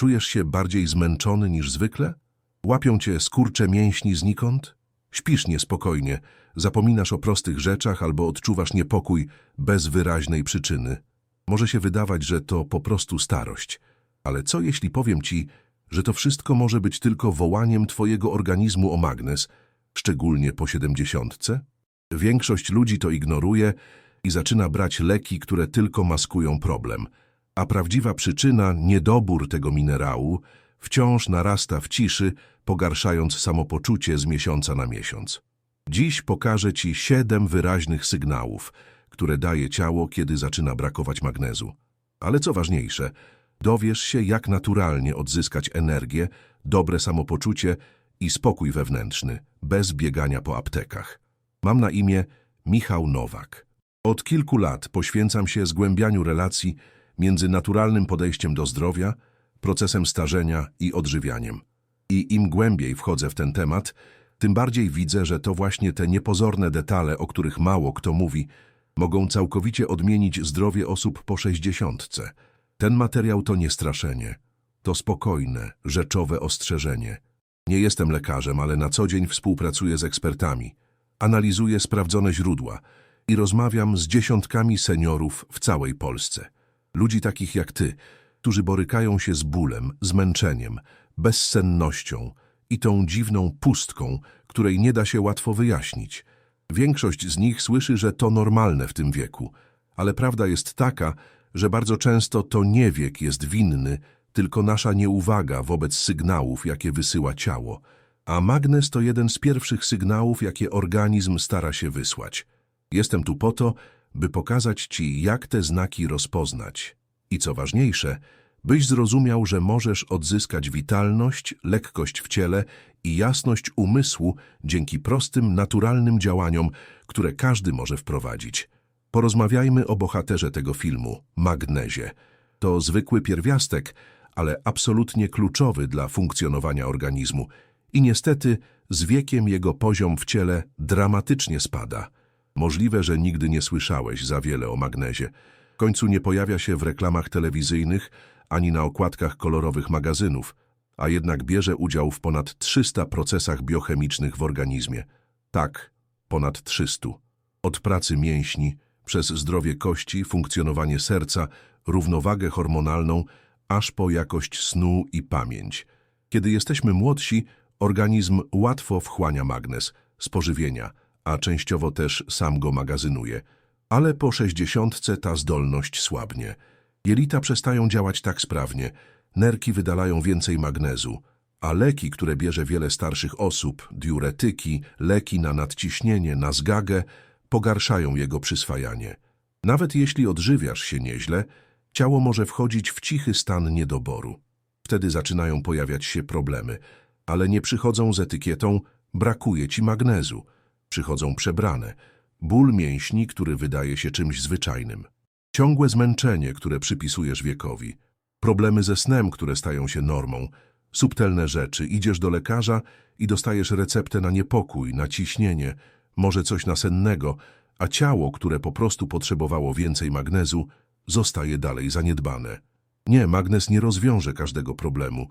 Czujesz się bardziej zmęczony niż zwykle? Łapią cię skurcze mięśni znikąd? Śpisz niespokojnie, zapominasz o prostych rzeczach albo odczuwasz niepokój bez wyraźnej przyczyny. Może się wydawać, że to po prostu starość. Ale co jeśli powiem ci, że to wszystko może być tylko wołaniem twojego organizmu o magnes, szczególnie po siedemdziesiątce? Większość ludzi to ignoruje i zaczyna brać leki, które tylko maskują problem. A prawdziwa przyczyna, niedobór tego minerału, wciąż narasta w ciszy, pogarszając samopoczucie z miesiąca na miesiąc. Dziś pokażę Ci siedem wyraźnych sygnałów, które daje ciało, kiedy zaczyna brakować magnezu. Ale co ważniejsze, dowiesz się, jak naturalnie odzyskać energię, dobre samopoczucie i spokój wewnętrzny, bez biegania po aptekach. Mam na imię Michał Nowak. Od kilku lat poświęcam się zgłębianiu relacji między naturalnym podejściem do zdrowia, procesem starzenia i odżywianiem. I im głębiej wchodzę w ten temat, tym bardziej widzę, że to właśnie te niepozorne detale, o których mało kto mówi, mogą całkowicie odmienić zdrowie osób po sześćdziesiątce. Ten materiał to nie straszenie, to spokojne, rzeczowe ostrzeżenie. Nie jestem lekarzem, ale na co dzień współpracuję z ekspertami, analizuję sprawdzone źródła i rozmawiam z dziesiątkami seniorów w całej Polsce. Ludzi takich jak ty, którzy borykają się z bólem, zmęczeniem, bezsennością i tą dziwną pustką, której nie da się łatwo wyjaśnić. Większość z nich słyszy, że to normalne w tym wieku, ale prawda jest taka, że bardzo często to nie wiek jest winny, tylko nasza nieuwaga wobec sygnałów, jakie wysyła ciało. A magnes to jeden z pierwszych sygnałów, jakie organizm stara się wysłać. Jestem tu po to, by pokazać Ci, jak te znaki rozpoznać. I co ważniejsze, byś zrozumiał, że możesz odzyskać witalność, lekkość w ciele i jasność umysłu dzięki prostym, naturalnym działaniom, które każdy może wprowadzić. Porozmawiajmy o bohaterze tego filmu, magnezie. To zwykły pierwiastek, ale absolutnie kluczowy dla funkcjonowania organizmu. I niestety z wiekiem jego poziom w ciele dramatycznie spada. Możliwe, że nigdy nie słyszałeś za wiele o magnezie. W końcu nie pojawia się w reklamach telewizyjnych ani na okładkach kolorowych magazynów, a jednak bierze udział w ponad 300 procesach biochemicznych w organizmie. Tak, ponad 300. Od pracy mięśni, przez zdrowie kości, funkcjonowanie serca, równowagę hormonalną, aż po jakość snu i pamięć. Kiedy jesteśmy młodsi, organizm łatwo wchłania magnez z pożywienia, a częściowo też sam go magazynuje. Ale po sześćdziesiątce ta zdolność słabnie. Jelita przestają działać tak sprawnie, nerki wydalają więcej magnezu, a leki, które bierze wiele starszych osób, diuretyki, leki na nadciśnienie, na zgagę, pogarszają jego przyswajanie. Nawet jeśli odżywiasz się nieźle, ciało może wchodzić w cichy stan niedoboru. Wtedy zaczynają pojawiać się problemy, ale nie przychodzą z etykietą brakuje ci magnezu. Przychodzą przebrane. Ból mięśni, który wydaje się czymś zwyczajnym. Ciągłe zmęczenie, które przypisujesz wiekowi. Problemy ze snem, które stają się normą. Subtelne rzeczy. Idziesz do lekarza i dostajesz receptę na niepokój, na ciśnienie, może coś nasennego, a ciało, które po prostu potrzebowało więcej magnezu, zostaje dalej zaniedbane. Nie, magnez nie rozwiąże każdego problemu,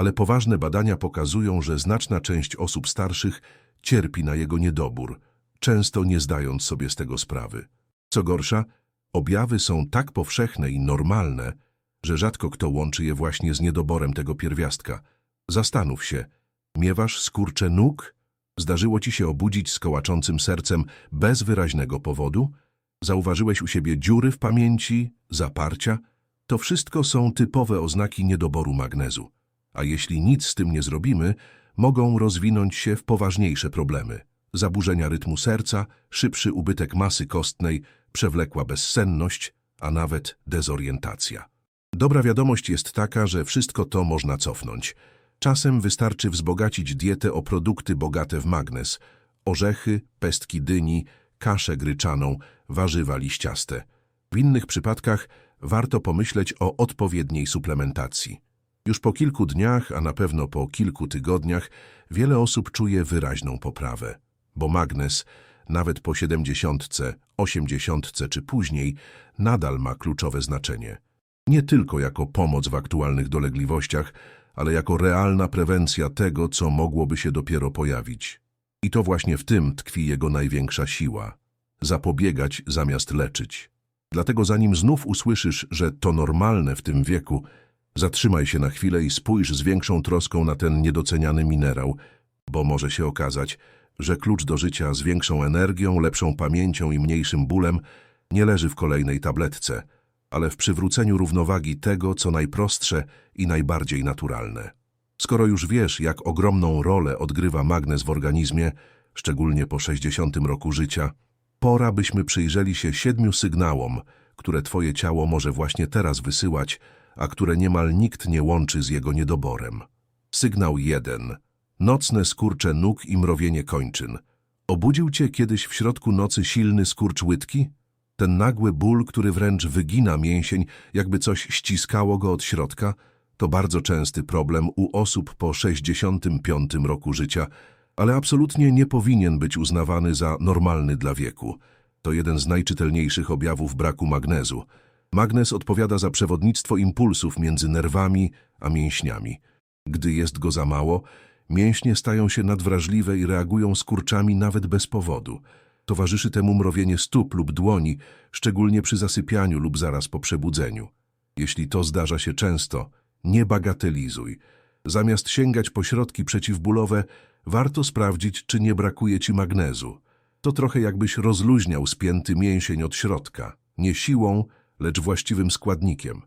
ale poważne badania pokazują, że znaczna część osób starszych cierpi na jego niedobór, często nie zdając sobie z tego sprawy. Co gorsza, objawy są tak powszechne i normalne, że rzadko kto łączy je właśnie z niedoborem tego pierwiastka. Zastanów się, miewasz skurcze nóg? Zdarzyło ci się obudzić z kołaczącym sercem bez wyraźnego powodu? Zauważyłeś u siebie dziury w pamięci, zaparcia? To wszystko są typowe oznaki niedoboru magnezu. A jeśli nic z tym nie zrobimy, mogą rozwinąć się w poważniejsze problemy. Zaburzenia rytmu serca, szybszy ubytek masy kostnej, przewlekła bezsenność, a nawet dezorientacja. Dobra wiadomość jest taka, że wszystko to można cofnąć. Czasem wystarczy wzbogacić dietę o produkty bogate w magnez, orzechy, pestki dyni, kaszę gryczaną, warzywa liściaste. W innych przypadkach warto pomyśleć o odpowiedniej suplementacji. Już po kilku dniach, a na pewno po kilku tygodniach, wiele osób czuje wyraźną poprawę, bo magnez, nawet po siedemdziesiątce, osiemdziesiątce czy później, nadal ma kluczowe znaczenie. Nie tylko jako pomoc w aktualnych dolegliwościach, ale jako realna prewencja tego, co mogłoby się dopiero pojawić. I to właśnie w tym tkwi jego największa siła. Zapobiegać zamiast leczyć. Dlatego zanim znów usłyszysz, że to normalne w tym wieku, zatrzymaj się na chwilę i spójrz z większą troską na ten niedoceniany minerał, bo może się okazać, że klucz do życia z większą energią, lepszą pamięcią i mniejszym bólem nie leży w kolejnej tabletce, ale w przywróceniu równowagi tego, co najprostsze i najbardziej naturalne. Skoro już wiesz, jak ogromną rolę odgrywa magnez w organizmie, szczególnie po 60 roku życia, pora byśmy przyjrzeli się siedmiu sygnałom, które twoje ciało może właśnie teraz wysyłać, a które niemal nikt nie łączy z jego niedoborem. Sygnał 1. Nocne skurcze nóg i mrowienie kończyn. Obudził cię kiedyś w środku nocy silny skurcz łydki? Ten nagły ból, który wręcz wygina mięsień, jakby coś ściskało go od środka, to bardzo częsty problem u osób po 65 roku życia, ale absolutnie nie powinien być uznawany za normalny dla wieku. To jeden z najczytelniejszych objawów braku magnezu. Magnez odpowiada za przewodnictwo impulsów między nerwami a mięśniami. Gdy jest go za mało, mięśnie stają się nadwrażliwe i reagują skurczami nawet bez powodu. Towarzyszy temu mrowienie stóp lub dłoni, szczególnie przy zasypianiu lub zaraz po przebudzeniu. Jeśli to zdarza się często, nie bagatelizuj. Zamiast sięgać po środki przeciwbólowe, warto sprawdzić, czy nie brakuje ci magnezu. To trochę jakbyś rozluźniał spięty mięsień od środka, nie siłą, lecz właściwym składnikiem.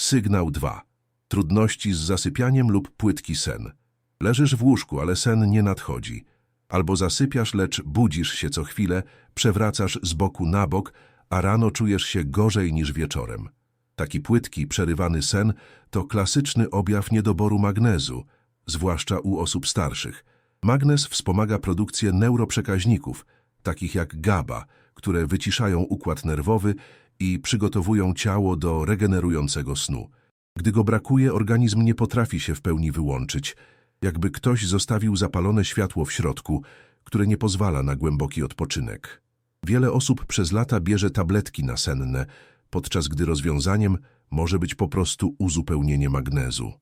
Sygnał 2. Trudności z zasypianiem lub płytki sen. Leżysz w łóżku, ale sen nie nadchodzi. Albo zasypiasz, lecz budzisz się co chwilę, przewracasz z boku na bok, a rano czujesz się gorzej niż wieczorem. Taki płytki, przerywany sen to klasyczny objaw niedoboru magnezu, zwłaszcza u osób starszych. Magnez wspomaga produkcję neuroprzekaźników, takich jak GABA, które wyciszają układ nerwowy i przygotowują ciało do regenerującego snu. Gdy go brakuje, organizm nie potrafi się w pełni wyłączyć, jakby ktoś zostawił zapalone światło w środku, które nie pozwala na głęboki odpoczynek. Wiele osób przez lata bierze tabletki nasenne, podczas gdy rozwiązaniem może być po prostu uzupełnienie magnezu.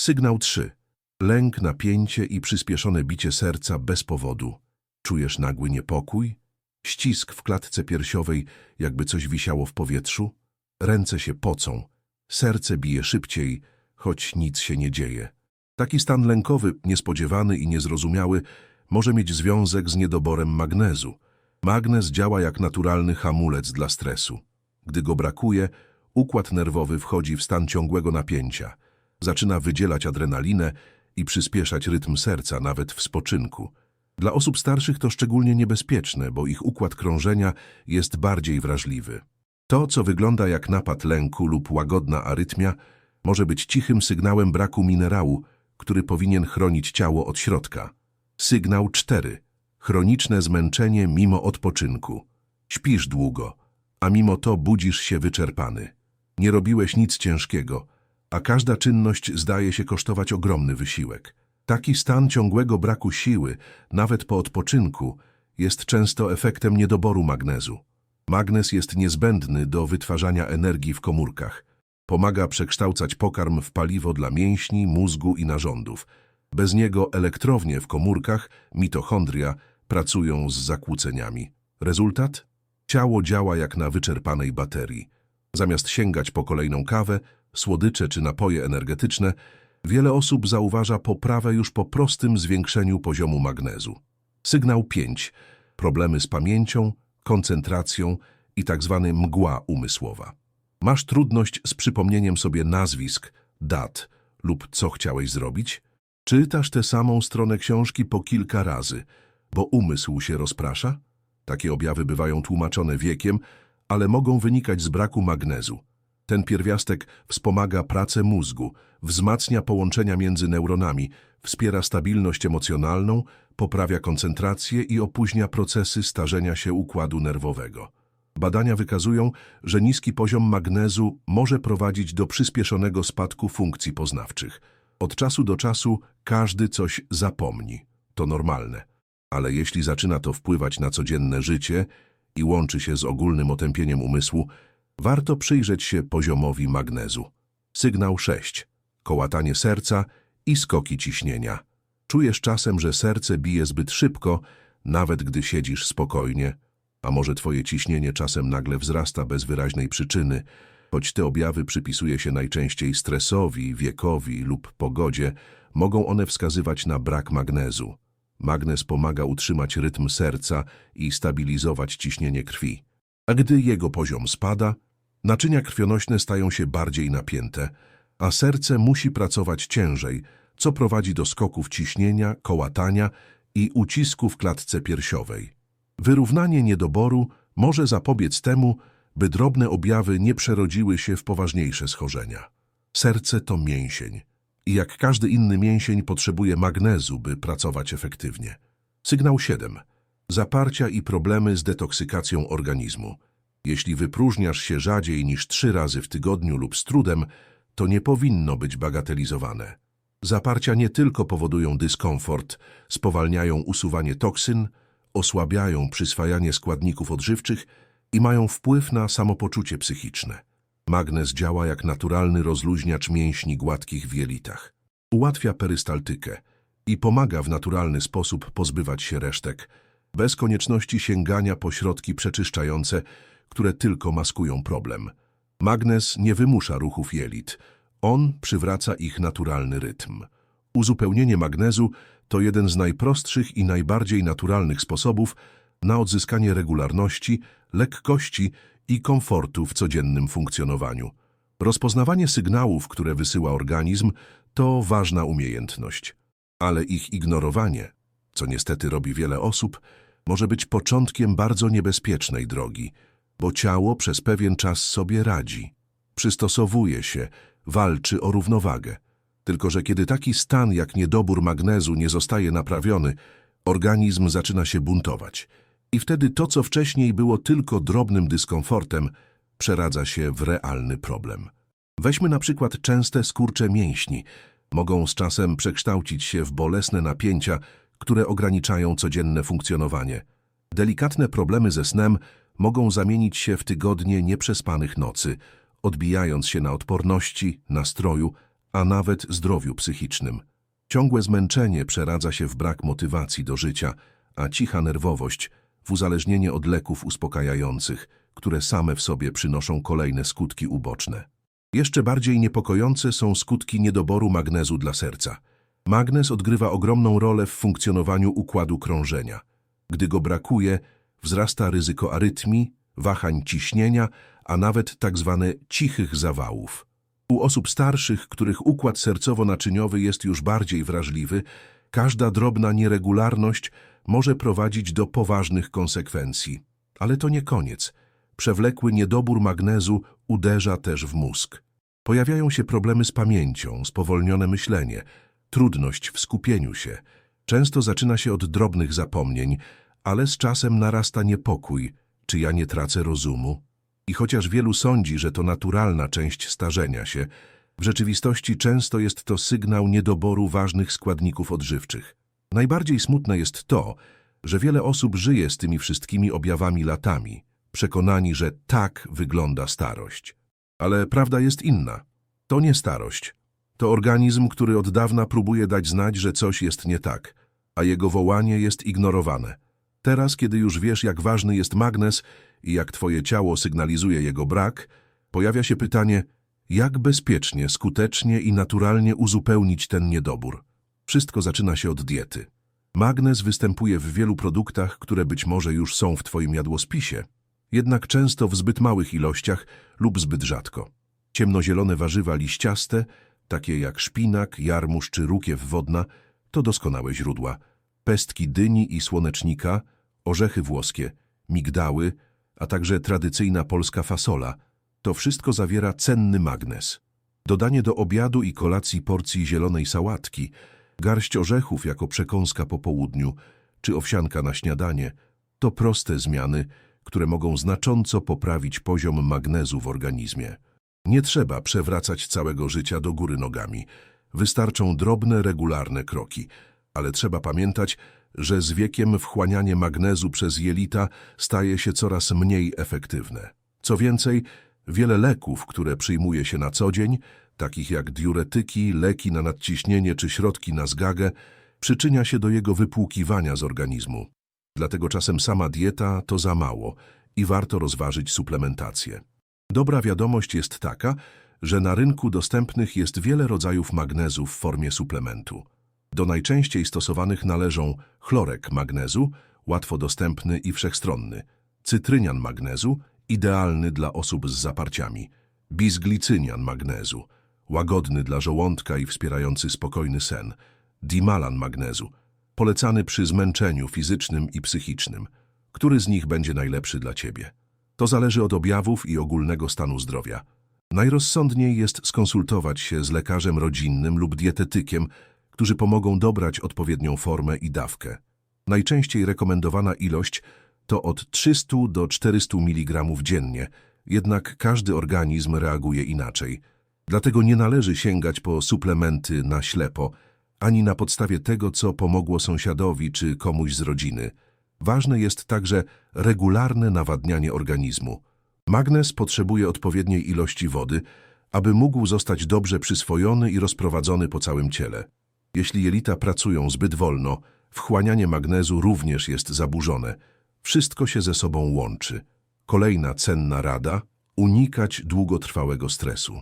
Sygnał 3. Lęk, napięcie i przyspieszone bicie serca bez powodu. Czujesz nagły niepokój? Ścisk w klatce piersiowej, jakby coś wisiało w powietrzu? Ręce się pocą, serce bije szybciej, choć nic się nie dzieje. Taki stan lękowy, niespodziewany i niezrozumiały może mieć związek z niedoborem magnezu. Magnez działa jak naturalny hamulec dla stresu. Gdy go brakuje, układ nerwowy wchodzi w stan ciągłego napięcia. Zaczyna wydzielać adrenalinę i przyspieszać rytm serca nawet w spoczynku. Dla osób starszych to szczególnie niebezpieczne, bo ich układ krążenia jest bardziej wrażliwy. To, co wygląda jak napad lęku lub łagodna arytmia, może być cichym sygnałem braku minerału, który powinien chronić ciało od środka. Sygnał 4. Chroniczne zmęczenie mimo odpoczynku. Śpisz długo, a mimo to budzisz się wyczerpany. Nie robiłeś nic ciężkiego, a każda czynność zdaje się kosztować ogromny wysiłek. Taki stan ciągłego braku siły, nawet po odpoczynku, jest często efektem niedoboru magnezu. Magnez jest niezbędny do wytwarzania energii w komórkach. Pomaga przekształcać pokarm w paliwo dla mięśni, mózgu i narządów. Bez niego elektrownie w komórkach, mitochondria, pracują z zakłóceniami. Rezultat? Ciało działa jak na wyczerpanej baterii. Zamiast sięgać po kolejną kawę, słodycze czy napoje energetyczne, wiele osób zauważa poprawę już po prostym zwiększeniu poziomu magnezu. Sygnał 5. Problemy z pamięcią, koncentracją i tzw. mgła umysłowa. Masz trudność z przypomnieniem sobie nazwisk, dat lub co chciałeś zrobić? Czytasz tę samą stronę książki po kilka razy, bo umysł się rozprasza? Takie objawy bywają tłumaczone wiekiem, ale mogą wynikać z braku magnezu. Ten pierwiastek wspomaga pracę mózgu, wzmacnia połączenia między neuronami, wspiera stabilność emocjonalną, poprawia koncentrację i opóźnia procesy starzenia się układu nerwowego. Badania wykazują, że niski poziom magnezu może prowadzić do przyspieszonego spadku funkcji poznawczych. Od czasu do czasu każdy coś zapomni. To normalne. Ale jeśli zaczyna to wpływać na codzienne życie i łączy się z ogólnym otępieniem umysłu, Warto przyjrzeć się poziomowi magnezu. Sygnał 6. Kołatanie serca i skoki ciśnienia. Czujesz czasem, że serce bije zbyt szybko, nawet gdy siedzisz spokojnie, a może twoje ciśnienie czasem nagle wzrasta bez wyraźnej przyczyny, choć te objawy przypisuje się najczęściej stresowi, wiekowi lub pogodzie, mogą one wskazywać na brak magnezu. Magnez pomaga utrzymać rytm serca i stabilizować ciśnienie krwi. A gdy jego poziom spada, naczynia krwionośne stają się bardziej napięte, a serce musi pracować ciężej, co prowadzi do skoków ciśnienia, kołatania i ucisku w klatce piersiowej. Wyrównanie niedoboru może zapobiec temu, by drobne objawy nie przerodziły się w poważniejsze schorzenia. Serce to mięsień i jak każdy inny mięsień potrzebuje magnezu, by pracować efektywnie. Sygnał 7. Zaparcia i problemy z detoksykacją organizmu. Jeśli wypróżniasz się rzadziej niż trzy razy w tygodniu lub z trudem, to nie powinno być bagatelizowane. Zaparcia nie tylko powodują dyskomfort, spowalniają usuwanie toksyn, osłabiają przyswajanie składników odżywczych i mają wpływ na samopoczucie psychiczne. Magnez działa jak naturalny rozluźniacz mięśni gładkich w jelitach. Ułatwia perystaltykę i pomaga w naturalny sposób pozbywać się resztek, bez konieczności sięgania po środki przeczyszczające, które tylko maskują problem. Magnez nie wymusza ruchów jelit. On przywraca ich naturalny rytm. Uzupełnienie magnezu to jeden z najprostszych i najbardziej naturalnych sposobów na odzyskanie regularności, lekkości i komfortu w codziennym funkcjonowaniu. Rozpoznawanie sygnałów, które wysyła organizm, to ważna umiejętność, ale ich ignorowanie, co niestety robi wiele osób, może być początkiem bardzo niebezpiecznej drogi, bo ciało przez pewien czas sobie radzi, przystosowuje się, walczy o równowagę. Tylko, że kiedy taki stan jak niedobór magnezu nie zostaje naprawiony, organizm zaczyna się buntować. I wtedy to, co wcześniej było tylko drobnym dyskomfortem, przeradza się w realny problem. Weźmy na przykład częste skurcze mięśni. Mogą z czasem przekształcić się w bolesne napięcia, które ograniczają codzienne funkcjonowanie. Delikatne problemy ze snem mogą zamienić się w tygodnie nieprzespanych nocy, odbijając się na odporności, nastroju, a nawet zdrowiu psychicznym. Ciągłe zmęczenie przeradza się w brak motywacji do życia, a cicha nerwowość w uzależnienie od leków uspokajających, które same w sobie przynoszą kolejne skutki uboczne. Jeszcze bardziej niepokojące są skutki niedoboru magnezu dla serca. Magnez odgrywa ogromną rolę w funkcjonowaniu układu krążenia. Gdy go brakuje, wzrasta ryzyko arytmii, wahań ciśnienia, a nawet tzw. cichych zawałów. U osób starszych, których układ sercowo-naczyniowy jest już bardziej wrażliwy, każda drobna nieregularność może prowadzić do poważnych konsekwencji. Ale to nie koniec. Przewlekły niedobór magnezu uderza też w mózg. Pojawiają się problemy z pamięcią, spowolnione myślenie, trudność w skupieniu się. Często zaczyna się od drobnych zapomnień, ale z czasem narasta niepokój, czy ja nie tracę rozumu. I chociaż wielu sądzi, że to naturalna część starzenia się, w rzeczywistości często jest to sygnał niedoboru ważnych składników odżywczych. Najbardziej smutne jest to, że wiele osób żyje z tymi wszystkimi objawami latami, przekonani, że tak wygląda starość. Ale prawda jest inna. To nie starość. To organizm, który od dawna próbuje dać znać, że coś jest nie tak, a jego wołanie jest ignorowane. Teraz, kiedy już wiesz, jak ważny jest magnez i jak twoje ciało sygnalizuje jego brak, pojawia się pytanie, jak bezpiecznie, skutecznie i naturalnie uzupełnić ten niedobór. Wszystko zaczyna się od diety. Magnez występuje w wielu produktach, które być może już są w twoim jadłospisie, jednak często w zbyt małych ilościach lub zbyt rzadko. Ciemnozielone warzywa liściaste, takie jak szpinak, jarmuż czy rukiew wodna, to doskonałe źródła. Pestki dyni i słonecznika, orzechy włoskie, migdały, a także tradycyjna polska fasola. To wszystko zawiera cenny magnez. Dodanie do obiadu i kolacji porcji zielonej sałatki, garść orzechów jako przekąska po południu, czy owsianka na śniadanie, to proste zmiany, które mogą znacząco poprawić poziom magnezu w organizmie. Nie trzeba przewracać całego życia do góry nogami. Wystarczą drobne, regularne kroki. Ale trzeba pamiętać, że z wiekiem wchłanianie magnezu przez jelita staje się coraz mniej efektywne. Co więcej, Wiele leków, które przyjmuje się na co dzień, takich jak diuretyki, leki na nadciśnienie czy środki na zgagę, przyczynia się do jego wypłukiwania z organizmu. Dlatego czasem sama dieta to za mało i warto rozważyć suplementację. Dobra wiadomość jest taka, że na rynku dostępnych jest wiele rodzajów magnezu w formie suplementu. Do najczęściej stosowanych należą chlorek magnezu, łatwo dostępny i wszechstronny, cytrynian magnezu, idealny dla osób z zaparciami, bizglicynian magnezu, łagodny dla żołądka i wspierający spokojny sen, dimalan magnezu, polecany przy zmęczeniu fizycznym i psychicznym. Który z nich będzie najlepszy dla Ciebie? To zależy od objawów i ogólnego stanu zdrowia. Najrozsądniej jest skonsultować się z lekarzem rodzinnym lub dietetykiem, którzy pomogą dobrać odpowiednią formę i dawkę. Najczęściej rekomendowana ilość to od 300 do 400 mg dziennie, jednak każdy organizm reaguje inaczej. Dlatego nie należy sięgać po suplementy na ślepo, ani na podstawie tego, co pomogło sąsiadowi czy komuś z rodziny. Ważne jest także regularne nawadnianie organizmu. Magnez potrzebuje odpowiedniej ilości wody, aby mógł zostać dobrze przyswojony i rozprowadzony po całym ciele. Jeśli jelita pracują zbyt wolno, wchłanianie magnezu również jest zaburzone. Wszystko się ze sobą łączy. Kolejna cenna rada – unikać długotrwałego stresu.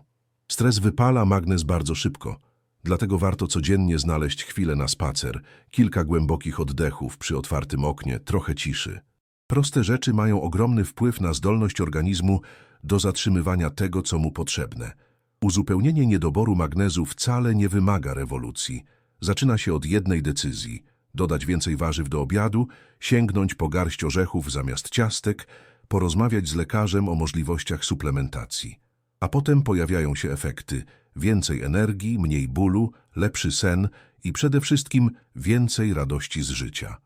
Stres wypala magnez bardzo szybko, dlatego warto codziennie znaleźć chwilę na spacer, kilka głębokich oddechów przy otwartym oknie, trochę ciszy. Proste rzeczy mają ogromny wpływ na zdolność organizmu do zatrzymywania tego, co mu potrzebne. Uzupełnienie niedoboru magnezu wcale nie wymaga rewolucji. Zaczyna się od jednej decyzji – dodać więcej warzyw do obiadu, sięgnąć po garść orzechów zamiast ciastek, porozmawiać z lekarzem o możliwościach suplementacji. A potem pojawiają się efekty – więcej energii, mniej bólu, lepszy sen i przede wszystkim więcej radości z życia.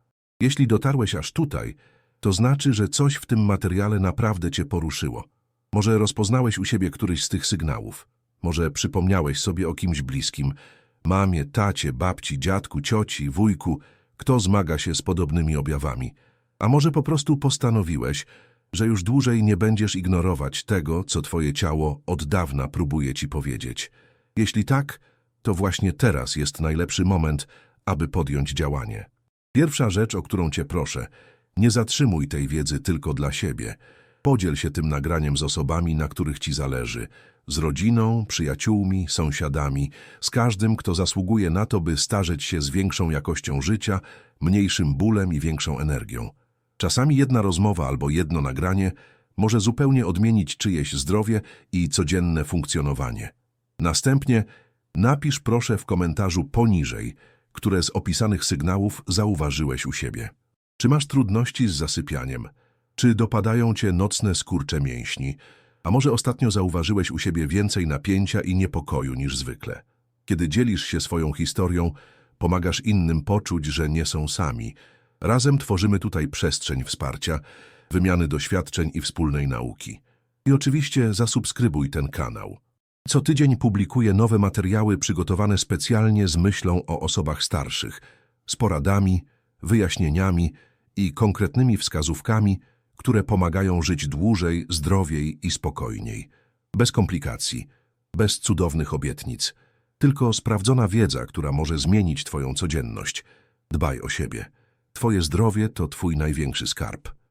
Jeśli dotarłeś aż tutaj, to znaczy, że coś w tym materiale naprawdę cię poruszyło. Może rozpoznałeś u siebie któryś z tych sygnałów. Może przypomniałeś sobie o kimś bliskim, mamie, tacie, babci, dziadku, cioci, wujku, kto zmaga się z podobnymi objawami. A może po prostu postanowiłeś, że już dłużej nie będziesz ignorować tego, co twoje ciało od dawna próbuje ci powiedzieć. Jeśli tak, to właśnie teraz jest najlepszy moment, aby podjąć działanie. Pierwsza rzecz, o którą cię proszę, nie zatrzymuj tej wiedzy tylko dla siebie. Podziel się tym nagraniem z osobami, na których ci zależy. Z rodziną, przyjaciółmi, sąsiadami, z każdym, kto zasługuje na to, by starzeć się z większą jakością życia, mniejszym bólem i większą energią. Czasami jedna rozmowa albo jedno nagranie może zupełnie odmienić czyjeś zdrowie i codzienne funkcjonowanie. Następnie napisz proszę w komentarzu poniżej, które z opisanych sygnałów zauważyłeś u siebie. Czy masz trudności z zasypianiem? Czy dopadają cię nocne skurcze mięśni? A może ostatnio zauważyłeś u siebie więcej napięcia i niepokoju niż zwykle? Kiedy dzielisz się swoją historią, pomagasz innym poczuć, że nie są sami. Razem tworzymy tutaj przestrzeń wsparcia, wymiany doświadczeń i wspólnej nauki. I oczywiście zasubskrybuj ten kanał. Co tydzień publikuję nowe materiały przygotowane specjalnie z myślą o osobach starszych, z poradami, wyjaśnieniami i konkretnymi wskazówkami, które pomagają żyć dłużej, zdrowiej i spokojniej. Bez komplikacji, bez cudownych obietnic, tylko sprawdzona wiedza, która może zmienić Twoją codzienność. Dbaj o siebie. Twoje zdrowie to Twój największy skarb.